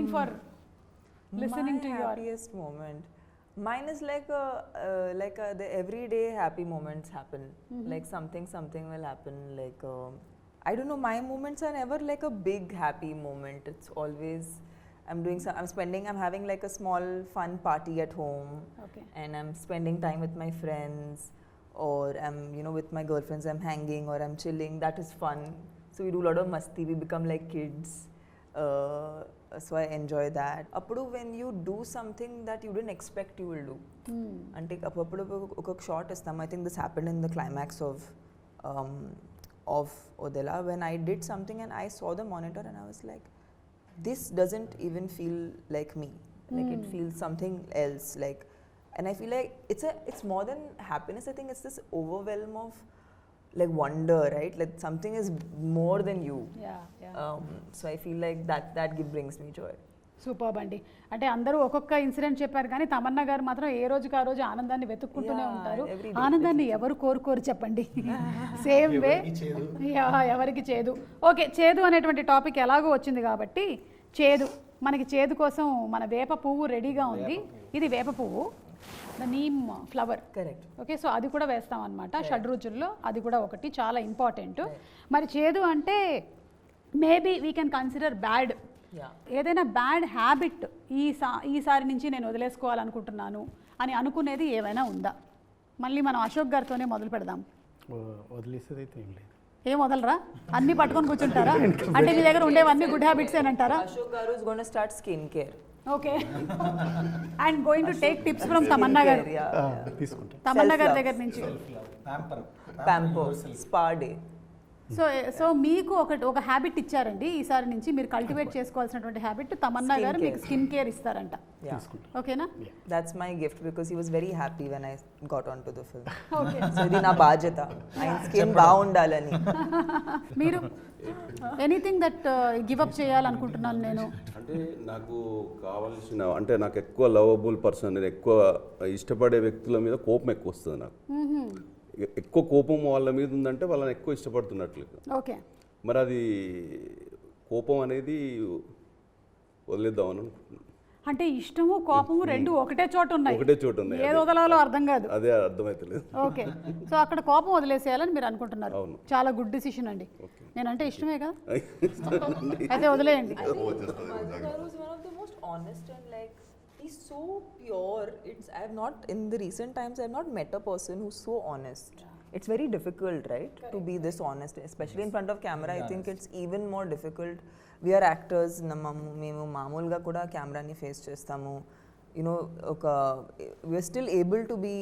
waiting for hmm. listening My to your happiest moment. Mine is like a uh, like a, the everyday happy moments happen. Mm-hmm. like something something will happen like um, i don't know my moments are never like a big happy moment. It's always i'm doing some i'm spending i'm having like a small fun party at home. Okay. and i'm spending time with my friends or i'm you know with my girlfriends i'm hanging or i'm chilling. That is fun. So we do a lot of masti. We become like kids. Uh, so I enjoy that. అప్పుడు when you do something that you didn't expect you will do. అంటే అప్పుడప్పుడు ఒక shot ఇస్తాం. I think this happened in the climax of of Odela when I did something and I saw the monitor and I was like this doesn't even feel like me like it feel something else like and I feel like it's it's more than happiness I think it's this overwhelm of like wonder right? Like something is more than you. Yeah yeah um, so i feel like that that brings me joy super అండి. అంటే అందరూ ఒక్కొక్క incident చెప్పారు కానీ తమన్నా గారు మాత్రం ఏ రోజుకి ఆ రోజు ఆనందాన్ని వెతుక్కుంటూనే Yeah, ఉంటారు. ఆనందాన్ని ఎవరు కోరుకోరు చెప్పండి. సేమ్ వే ఎవరికి చేదు. ఓకే చేదు అనేటువంటి టాపిక్ ఎలాగో వచ్చింది కాబట్టి చేదు. మనకి చేదు కోసం మన వేప పువ్వు రెడీగా ఉంది. ఇది వేప పువ్వు. The neem flower correct. Okay so అది కూడా వేస్తాం అనమాట షడ్రుచుల్లో అది కూడా ఒకటి చాలా ఇంపార్టెంట్ మరి చేదు అంటే maybe we can consider bad ఏదైనా బ్యాడ్ హ్యాబిట్ ఈ సా ఈసారి నుంచి నేను వదిలేసుకోవాలనుకుంటున్నాను అని అనుకునేది ఏమైనా ఉందా? మళ్ళీ మనం అశోక్ గారితోనే మొదలు పెడదాం. వదిలేసేది అయితే ఏం లేదు. ఏం వదలరా? అన్నీ పట్టుకొని కూర్చుంటారా? అంటే మీ దగ్గర ఉండేవన్నీ good habits ashok garu is going to start skincare. Okay and going to take tips from Tamannaah garu. Yeah. తీసుకుంటాం. తమన్నా గారి. దగ్గర నుంచి. Pamper. Spa day. So so మీకు ఒకటి ఒక హ్యాబిట్ ఇచ్చారండి ఈసారి నుంచి మీరు కల్టివేట్ చేసుకోవాల్సినటువంటి హ్యాబిట్ తమన్నా గారు మీకు. స్కిన్ కేర్ ఇస్తారంట. ఓకేనా? That's my gift because he was very happy when i got onto the film. Okay so ఇది నా బాధ్యత. ఆయన స్కిన్ బాగుండాలని. మీరు ఎనీథింగ్ దట్ గివ్ అప్ చేయాలనుకుంటున్నాను నేను? అంటే నాకు కావాల్సిన అంటే నాకు ఎక్కువ లవబుల్ పర్సన్ నేను ఎక్కువ ఇష్టపడే వ్యక్తుల మీద కోపం ఎక్కువ వస్తుంది నాకు. ఎక్కువ కోపం వాళ్ళ మీద ఉందంటే వాళ్ళని ఎక్కువ ఇష్టపడుతున్నట్లు. ఓకే. మరి అది కోపం అనేది వదిలేద్దామని అనుకుంటున్నాను. అంటే ఇష్టము కోపము రెండు ఒకటే చోట ఉన్నాయి. ఒకటే చోట ఉన్నాయి ఏది వదలాలో అర్థం కాదు. అదే అర్థమైతలేదు. ఓకే. సో అక్కడ కోపం వదిలేసేయాలని మీరు అనుకుంటున్నారు. అవును. చాలా గుడ్ డిసిషన్ అండి. నేనంటే ఇష్టమే కదా. అయితే వదిలేయండి. Garu is one he's so pure. It's I've not in the recent times I've not met a person who's so honest. It's very difficult, right, to be this honest, especially in front of camera. I think it's even more difficult. We are actors. నమ్మము మేము మామూలుగా కూడా కెమెరాని face చేస్తాము you know ఒక we're still able to be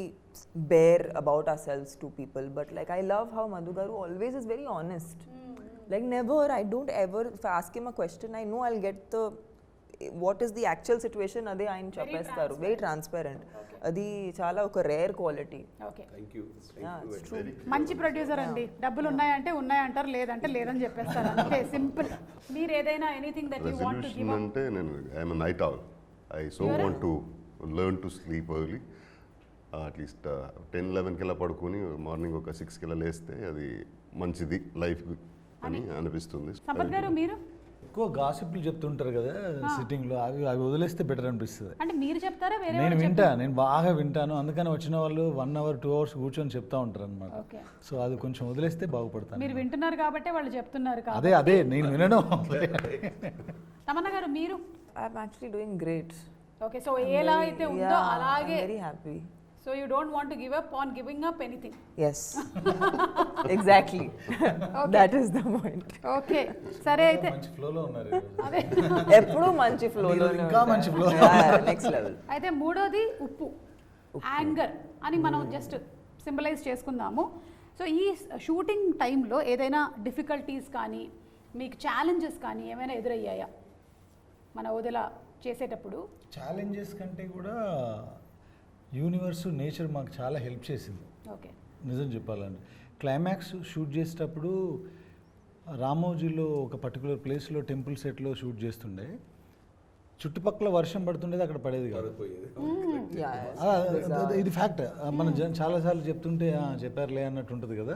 bare about our selves to people but like I love how Madhu garu always is very honest like never i don't ever if i ask him a question i know i'll get the what is the actual situation అదే ఆయన చెప్పేస్తారు. Very transparent అది చాలా ఒక rare quality okay thank you మంచి producer అండి. డబ్బులు ఉన్నాయంటే ఉన్నాయంటారు లేదంటే లేదని చెప్పేస్తారు. అంతే సింపుల్. మీరు ఏదైనా anything that you want to give అంటే నేను I'm night owl I so want to learn to sleep early at least ten లెవెన్కి ఇలా పడుకొని మార్నింగ్ ఒక సిక్స్కి ఇలా లేస్తే అది మంచిది లైఫ్ అని అనిపిస్తుంది. సంపత్ గారు మీరు? ఎక్కువ గాసిప్లు చెప్తుంటారు కదా సిట్టింగ్లో అవి అవి వదిలేస్తే బెటర్ అనిపిస్తుంది. అంటే మీరు చెప్తారా వేరే నేను వింటా నేను బాగా వింటాను. అందుకని వచ్చిన వాళ్ళు వన్ అవర్ టూ అవర్స్ కూర్చొని చెప్తా ఉంటారు అనమాట ఓకే. సో అది కొంచెం వదిలేస్తే బాగుపడతాను. మీరు వింటున్నారు కాబట్టి వాళ్ళు చెప్తున్నారు కాబట్టి. అదే అదే నేను వినడం తమన్నా గారు మీరు? I'm actually doing great okay so ఎలా అయితే ఉందో అలాగే very happy so you don't want give up on giving up anything yes exactly that is the point okay సరే అయితే మంచి ఫ్లోలో ఉన్నారు. అదే. ఎప్పుడూ మంచి ఫ్లో ఇంకా మంచి flow. నెక్స్ట్ లెవెల్ అయితే మూడోది ఉప్పు. యాంగర్ అని మనం జస్ట్ సింబలైజ్ చేసుకుందాము. సో ఈ షూటింగ్ టైంలో ఏదైనా డిఫికల్టీస్ కానీ మీకు ఛాలెంజెస్ కానీ ఏమైనా ఎదురయ్యాయా? మన వదిల చేసేటప్పుడు? ఛాలెంజెస్ కంటే కూడా యూనివర్స్ నేచర్ మాకు చాలా హెల్ప్ చేసింది. ఓకే. నిజం చెప్పాలంటే. క్లైమాక్స్ షూట్ చేసేటప్పుడు రామోజీలో ఒక పర్టికులర్ ప్లేస్లో టెంపుల్ సెట్లో షూట్ చేస్తుండే. చుట్టుపక్కల వర్షం పడుతుండేది అక్కడ పడేది కాదు. ఇది ఫ్యాక్ట్. మనం చాలాసార్లు చెప్తుంటే "ఆ, చెప్పారులే అన్నట్టు ఉంటుంది కదా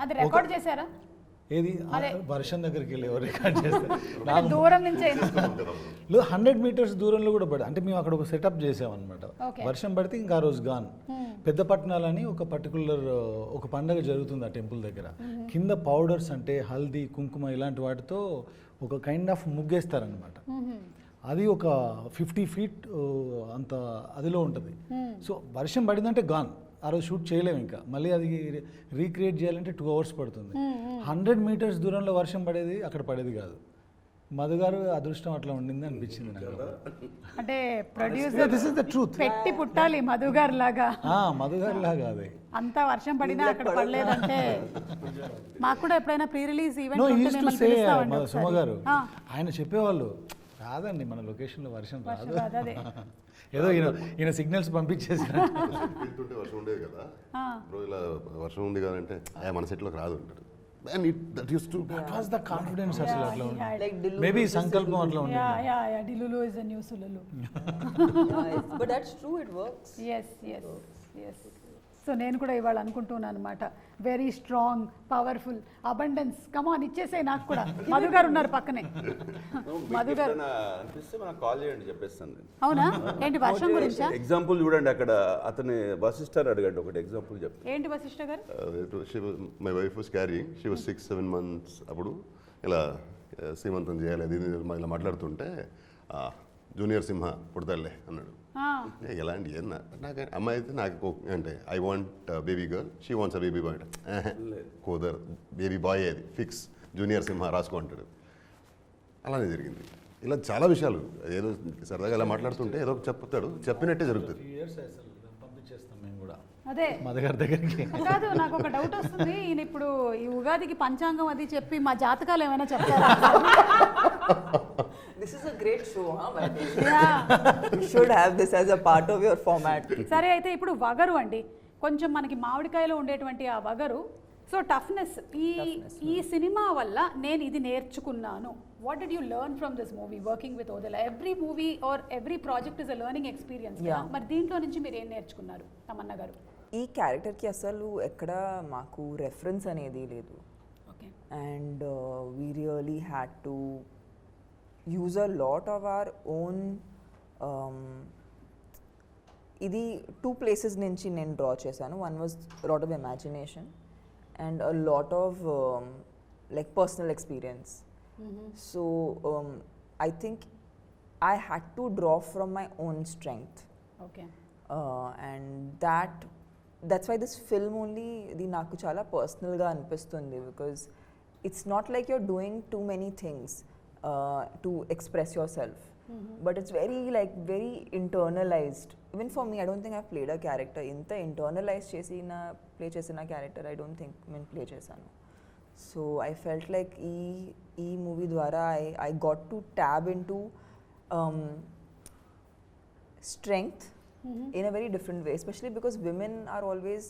అది రికార్డ్ చేశారా? ఏది? వర్షం దగ్గరికి వెళ్ళి ఎవరు రికార్డ్ చేస్తారు? దూరం నుంచే హండ్రెడ్ మీటర్స్ దూరంలో కూడా పడి అంటే మేము అక్కడ ఒక సెటప్ చేసామన్నమాట. వర్షం పడితే ఇంకా ఆ రోజు గాన్ పెద్ద పట్టణాలని ఒక పర్టికులర్ ఒక పండగ జరుగుతుంది ఆ టెంపుల్ దగ్గర. కింద పౌడర్స్ అంటే హల్దీ కుంకుమ ఇలాంటి వాటితో ఒక కైండ్ ఆఫ్ ముగ్గేస్తారనమాట అది ఒక ఫిఫ్టీ ఫీట్ అంత అదిలో ఉంటుంది. సో వర్షం పడిందంటే గాన్ ఆ రోజు షూట్ చేయలేము ఇంకా. మళ్ళీ అది రీక్రియేట్ చేయాలంటే టూ అవర్స్ పడుతుంది. హండ్రెడ్ మీటర్స్ దూరంలో వర్షం పడేది అక్కడ పడేది కాదు. మధు గారు అదృష్టం అట్లా ఉండింది అనిపించింది నాకు. అంటే producer this is the truth పెట్టి పుట్టాలి మధు గారు లాగా మధు గారి లాగా అది. అంత వర్షం పడినా అక్కడ పడలేదంటే మాకు కూడా ఎప్పుడైనా ప్రీ రిలీజ్ ఈవెంట్ ఉంటే సుమ. గారు ఆ, ఆయన చెప్పేవాళ్ళు రాదండి మన లొకేషన్లో వర్షం వర్షం రాదు. ఏదో ఈయన ఈయన సిగ్నల్స్ పంపించేసారు వెళ్తుంటే వర్షం ఉండేది కదా. ఆ. బ్రో ఇలా వర్షం ఉంది కదా అంటే "ఏ, మన సెట్లోకి రాదు అంటాడు. And it that use to that was the confidence అసలు అట్లా ఉంది మేబీ సంకల్పం అట్లా ఉంది yeah yeah yeah delulu is new solulu. But that's true, it works. Yes yes yes so నేను కూడా ఇవాళ అనుకుంటున్నాను అనమాట very strong powerful abundance come on ఇచ్చేసే నాకు కూడా. మధు గారు ఉన్నారు పక్కనే. మధు గారు. అనిపిస్తే కాల్ చేయండి చెప్పేస్తాను అవునా? ఏంటి వర్షం గురించా? ఎగ్జాంపుల్ చూడండి అక్కడ. అతని వసిస్టర్ అడగండి ఒకటి ఎగ్జాంపుల్ చెప్పి ఏంటి Vashishta garu? My wife was carry she was six seven months అప్పుడు ఇలా సీమంతం చేయాలి అది ఇది మా ఇలా మాట్లాడుతుంటే "ఆ, జూనియర్ సింహ పుడతాడులే అన్నాడు. ఆ, ఏ, ఎలా అండి ఏం నా- నాకు అమ్మాయి అయితే నాకు అంటే I want baby girl she wants a baby boy కుదర్ baby boy అది ఫిక్స్ జూనియర్ సింహ రాసుకో అంటాడు. అలానే జరిగింది. ఇలా చాలా విషయాలు. ఏదో సరదాగా ఇలా మాట్లాడుతుంటే ఏదో చెప్తాడు. చెప్పినట్టే జరుగుతుంది ఇయర్స్ అసలు పంపించేస్తాం మేము కూడా అదే మధు గారి దగ్గరికి కాదు నాకు ఒక డౌట్ వస్తుంది ఈయన ఇప్పుడు ఈ ఉగాదికి పంచాంగం అది చెప్పి మా జాతకాలు ఏమైనా చెప్తారా This is a great show, huh? by the way? Yeah. you should have this as a part of your format. సరే అయితే ఇప్పుడు వగరు అండి కొంచెం మనకి మామిడికాయలో ఉండేటువంటి ఆ వగరు సో టఫ్నెస్ ఈ ఈ సినిమా వల్ల నేను ఇది నేర్చుకున్నాను what did you learn from this movie working with Odela every movie or every project is a learning experience. మరి దీంట్లో నుంచి మీరు ఏం నేర్చుకున్నారు తమన్న గారు ఈ క్యారెక్టర్కి అసలు ఎక్కడ మాకు రెఫరెన్స్ అనేది లేదు. We really had to use a lot of our own um, ఇది టూ ప్లేసెస్ నుంచి నేను డ్రా చేశాను. One was lot of imagination and a lot of like personal experience so I think I had to draw from my own strength okay uh, and that that's why this film only ఇది నాకు చాలా పర్సనల్గా అనిపిస్తుంది because it's not like you're doing too many things to express yourself but it's very like very internalised even for me I don't think I played a character ఇంత internalise చేసిన play చేసిన character I don't think నేను play చేశాను. So I felt like ఈ ఈ movie ద్వారా I I got to tap into strength in a very different way, especially because women are always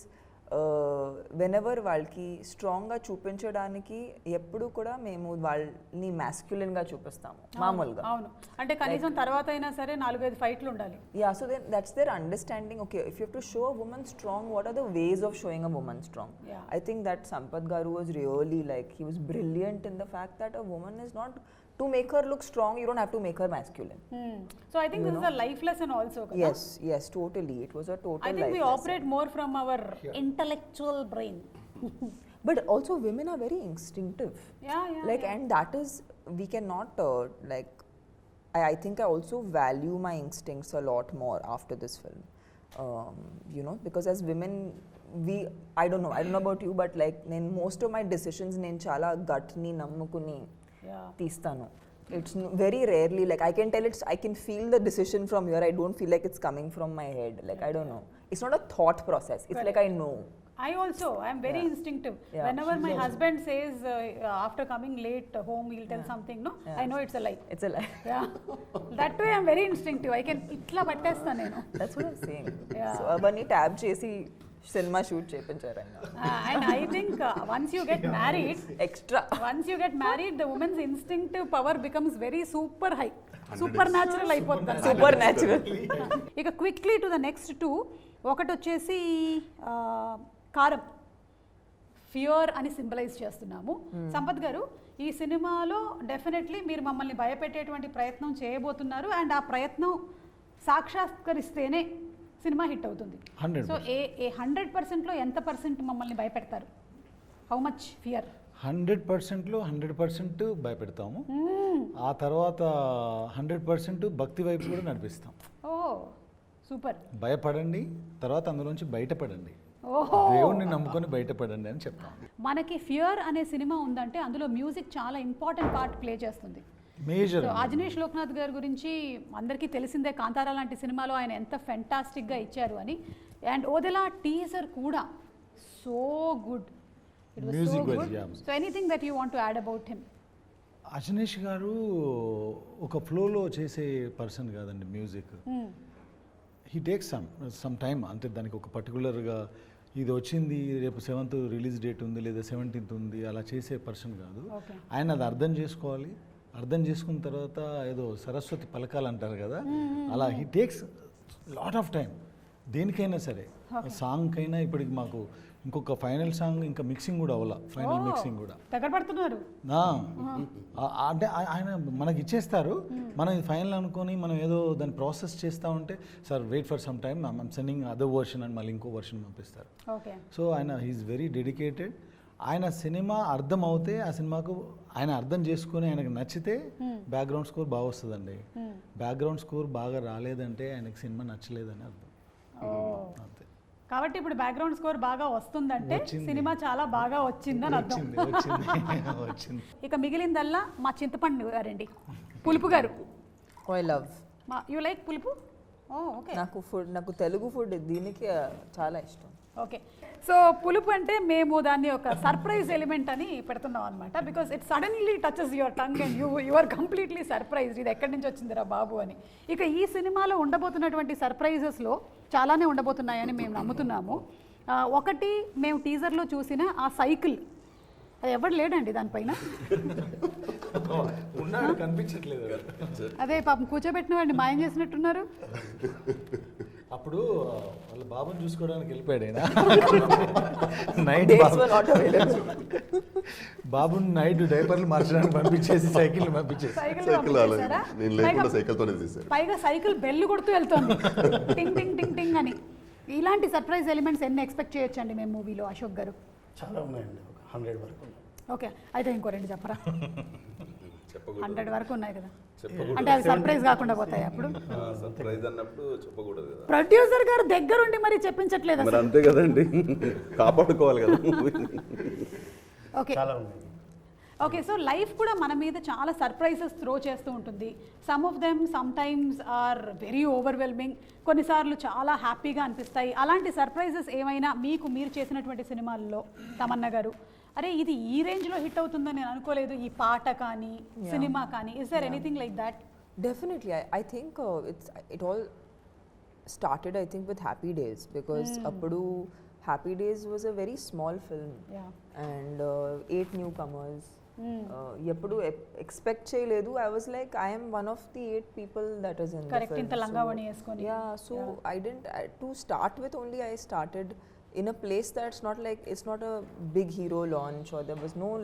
uh, whenever వాళ్ళకి స్ట్రాంగ్గా చూపించడానికి ఎప్పుడు కూడా మేము వాళ్ళని masculine గా చూపిస్తాము మామూలుగా అవును అంటే కనీసం తర్వాత అయినా సరే నాలుగైదు ఫైట్లు ఉండాలి Yeah, so then that's their understanding. Okay, if you have to show a woman strong, what are the ways of showing a woman strong? Yeah. I think that Sampath Garu was really like, he was brilliant in the fact that a woman is not, to make her look strong you don't have to make her masculine. Hmm. so i think you this know? is a life lesson also yes yes totally. It was a total i think we operate more from our intellectual brain. But also women are very instinctive. Yeah yeah like yeah. and that is we cannot uh, like I, I think i also value my instincts a lot more after this film. Um, you know because as women we i don't know i don't know about you but like in most of my decisions నేను చాలా గట్ని నమ్ముకుని తీస్తాను it's very rarely like I can tell it's I can feel the decision from your I don't feel like it's coming from my head like I don't know it's not a thought process it's like I know I also, I'm very Yeah. instinctive. Yeah. Whenever my husband says uh, after coming late home, he'll tell something, no, Yeah. I know it's a lie. It's like Yeah, that way I'm very instinctive. I can ఇట్లా పట్టేస్తాను నేను that's what I'm saying Yeah. So అవన్నీ tab చేసి cinema shoot చేయించారండి and I think once you get married extra once you get married the women's instinctive power becomes very super high super natural అయిపోతుంది. Super natural ఇక quickly to the next to ఒకటి వచ్చేసి ఆ, కారం. Fear అని symbolise చేస్తున్నాము. సంపత్ గారు ఈ సినిమాలో డెఫినెట్లీ మీరు మమ్మల్ని భయపెట్టేటువంటి ప్రయత్నం చేయబోతున్నారు. అండ్ ఆ ప్రయత్నం సాక్షాత్కరిస్తేనే సినిమా హిట్ అవుతుంది. 100%. సో ఏ ఏ హండ్రెడ్ పర్సెంట్లో ఎంత పర్సెంట్ మమ్మల్ని భయపెడతారు? హౌ మచ్ ఫియర్ హండ్రెడ్ పర్సెంట్లో హండ్రెడ్ పర్సెంట్ భయపెడతాము. ఆ తర్వాత హండ్రెడ్ పర్సెంట్ భక్తి వైపు కూడా నడిపిస్తాం. ఓ సూపర్. భయపడండి తర్వాత అందులోంచి బయటపడండి. ఓహో. దేవుణ్ణి నమ్ముకొని బయటపడండి అని చెప్తాం. మనకి ఫియర్ అనే సినిమా ఉందంటే అందులో మ్యూజిక్ చాలా ఇంపార్టెంట్ పార్ట్ ప్లే చేస్తుంది. మేజర్ అజనీష్ లోక్నాథ్ గారి గురించి అందరికీ తెలిసిందే కాంతారా లాంటి సినిమాలో ఆయన ఎంత ఫెంటాస్టిక్గా ఇచ్చారు అని. అండ్ ఓదెలా టీజర్ కూడా so good. It was so good anything that you want to add about him Ajaneesh గారు ఒక ఫ్లోలో చేసే పర్సన్ కాదండి music. He takes some some time అంటే దానికి ఒక పర్టికులర్గా ఇది వచ్చింది రేపు సెవెంత్ రిలీజ్ డేట్ ఉంది లేదా సెవెంటీన్త్ ఉంది అలా చేసే పర్సన్ కాదు. ఆయన అది అర్థం చేసుకోవాలి. అర్థం చేసుకున్న తర్వాత ఏదో సరస్వతి పలకాలు అంటారు కదా అలా he takes lot of time దేనికైనా సరే సాంగ్కైనా ఇప్పటికి మాకు ఇంకొక ఫైనల్ సాంగ్ ఇంకా మిక్సింగ్ కూడా అవ్వాల ఫైనల్ మిక్సింగ్ కూడా. పడుతున్నారు. అంటే ఆయన మనకి ఇచ్చేస్తారు మనం ఫైనల్ అనుకొని మనం ఏదో దాన్ని ప్రాసెస్ చేస్తూ ఉంటే sir wait for some time sending other version అని మళ్ళీ ఇంకో వర్షన్ పంపిస్తారు. సో ఆయన హీఈస్ వెరీ డెడికేటెడ్ ఆయన సినిమా అర్థం అవుతే ఆ సినిమాకు ఆయన అర్థం చేసుకొని ఆయనకు నచ్చితే బ్యాక్గ్రౌండ్ స్కోర్ బాగా వస్తుందండి. బ్యాక్గ్రౌండ్ స్కోర్ బాగా రాలేదంటే ఆయనకి సినిమా నచ్చలేదని అర్థం. అంతే. కాబట్టి ఇప్పుడు బ్యాక్గ్రౌండ్ స్కోర్ బాగా వస్తుందంటే సినిమా చాలా బాగా వచ్చిందని అర్థం. వచ్చింది ఇక మిగిలిందల్లా మా చింతపండు గారండి. పులుపు గారు. I love. మా యూ లైక్ పులుపు? ఓకే. నాకు ఫుడ్ నాకు తెలుగు ఫుడ్ దీనికి చాలా ఇష్టం. ఓకే. సో పులుపు అంటే మేము దాన్ని ఒక సర్ప్రైజ్ ఎలిమెంట్ అని పెడుతున్నాం అనమాట because it suddenly touches your tongue and you you are completely surprise ఇది ఎక్కడి నుంచి వచ్చిందిరా బాబు అని. ఇక ఈ సినిమాలో ఉండబోతున్నటువంటి సర్ప్రైజెస్లో చాలానే ఉండబోతున్నాయని మేము నమ్ముతున్నాము. ఒకటి మేము టీజర్లో చూసిన ఆ సైకిల్. అది ఎవరు లేడండి దానిపైన? అదే పాపం కూర్చోబెట్టిన వాడిని మాయం చేసినట్టున్నారు. అప్పుడు వాళ్ళ బాబుని చూసుకోవడానికి వెళ్ళిపోయాడు ఆయన. నైట్ బాబుని నైట్ డైపర్లు మార్చడానికి పంపించేసి సైకిల్ పంపించేసి. సైకిల్ సైకిల్ అలా పంపించేశారా? నేను లేకుండా పైగా- సైకిల్ బెల్ కొడుతూ వెళ్తోంది. టింగ్ టింగ్ టింగ్ టింగ్ అని. ఇలాంటి సర్ప్రైజ్ ఎలిమెంట్స్ ఎన్ని ఎక్స్పెక్ట్ చేయొచ్చండి మేము మూవీలో అశోక్ గారు? చాలా ఉన్నాయండి. ఒక హండ్రెడ్ వరకు ఓకే. అయితే ఇంకో రెండు చెప్పరా? హండ్రెడ్ వరకు ఉన్నాయి కదా. అంటే అవి సర్ప్రైజ్ కాకుండా పోతాయి అప్పుడు? సర్ప్రైజ్ అన్నప్పుడు చెప్పకూడదు కదా. ప్రొడ్యూసర్ గారు దగ్గరుండి మరి చెప్పించట్లేదు మరి అంతే కదండి. కాపాడుకోవాలి కదా. ఓకే. చాలా ఓకే సో లైఫ్ కూడా మన మీద చాలా సర్ప్రైజెస్ త్రో చేస్తూ ఉంటుంది. Some of them some times are very overwhelming కొన్నిసార్లు చాలా హ్యాపీగా అనిపిస్తాయి. అలాంటి సర్ప్రైజెస్ ఏమైనా మీకు మీరు చేసినటువంటి సినిమాల్లో తమన్నా గారు? అరే ఇది ఈ రేంజ్లో హిట్ అవుతుందని నేను అనుకోలేదు ఈ పాట కానీ సినిమా కానీ is there anything like that Definitely, I, I think uh, it's it all started. I think with Happy Days because Apadu Happy Days was a very small film yeah and uh, eight newcomers. Uh, ఎప్పుడు expect చేయలేదు I was like I'm one of the eight people that is in. Yeah so I didn't to start with only I started in a place that's not like it's not a big hero launch or there was no like